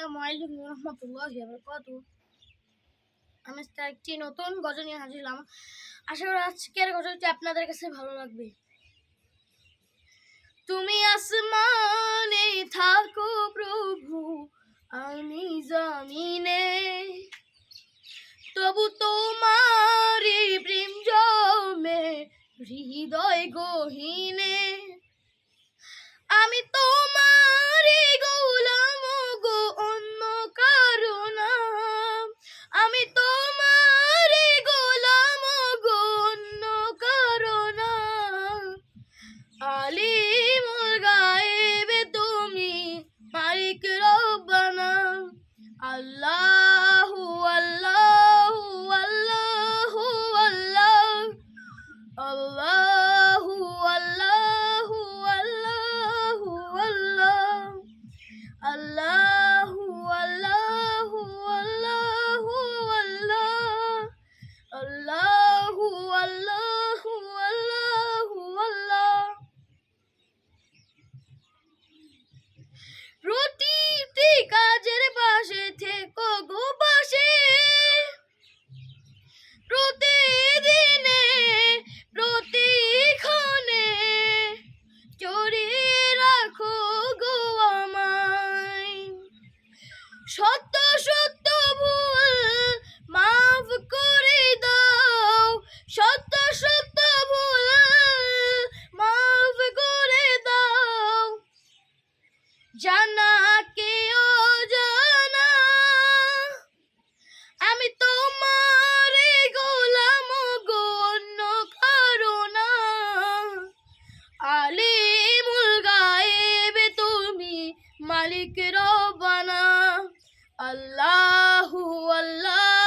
আসসালামু আলাইকুম রহমতুল্লাহ কত আমি একটি নতুন গজল নিয়ে হাজির আশা করি আজকের গজলটি আপনাদের কাছে ভালো লাগবে। তুমি আসমানে থাকো প্রভু, আমি জমিনে। তবু তোমার প্রেম জমে, হৃদয় গহীনে। আমি তোমার আলিমুল সত্য সত্য ভুল মাফ করে দাও। সত্য সত্য ভুল মাফ করে দাও। জানা কেও জানা আমি তোমার গোলাম গো, অন্য কারণা আলিমুল গায়েবে, তুমি মালিক আল্লাহু আল্লাহু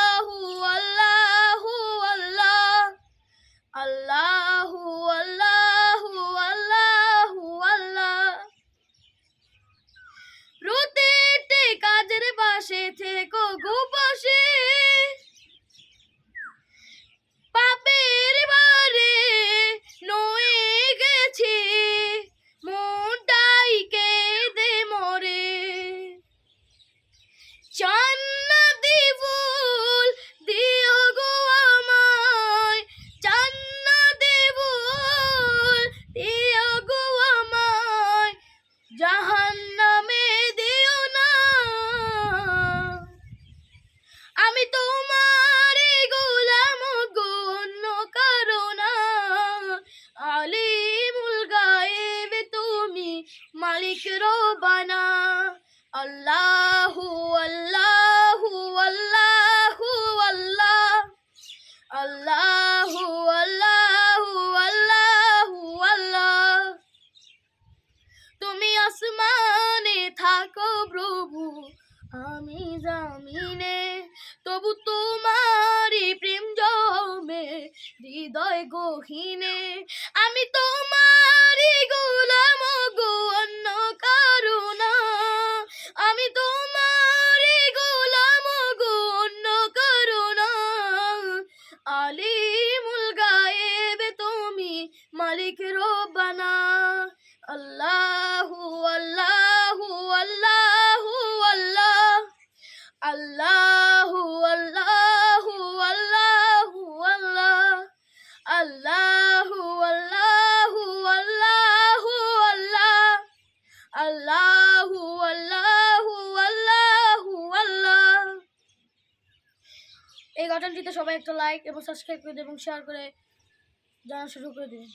মালিক রবানা আল্লাহু আল্লাহু আল্লাহু আল্লাহ। আল্লাহু আল্লাহু আল্লাহু আল্লাহ। তুমি আসমানে থাকো প্রভু, আমি জামিনে। তবু তোমারই প্রেম জমে, হৃদয় গহীনে। আমি তোমারই আল্লাহু আল্লাহু আল্লাহু, আল্লাহ। আল্লাহু আল্লাহু আল্লাহু, আল্লাহ। আল্লাহু আল্লাহু আল্লাহু, আল্লাহ। এই ঘটনাটিতে সবাই একটা লাইক এবং সাবস্ক্রাইব করে দেবেন এবং শেয়ার করে জানা শুরু করে দেবেন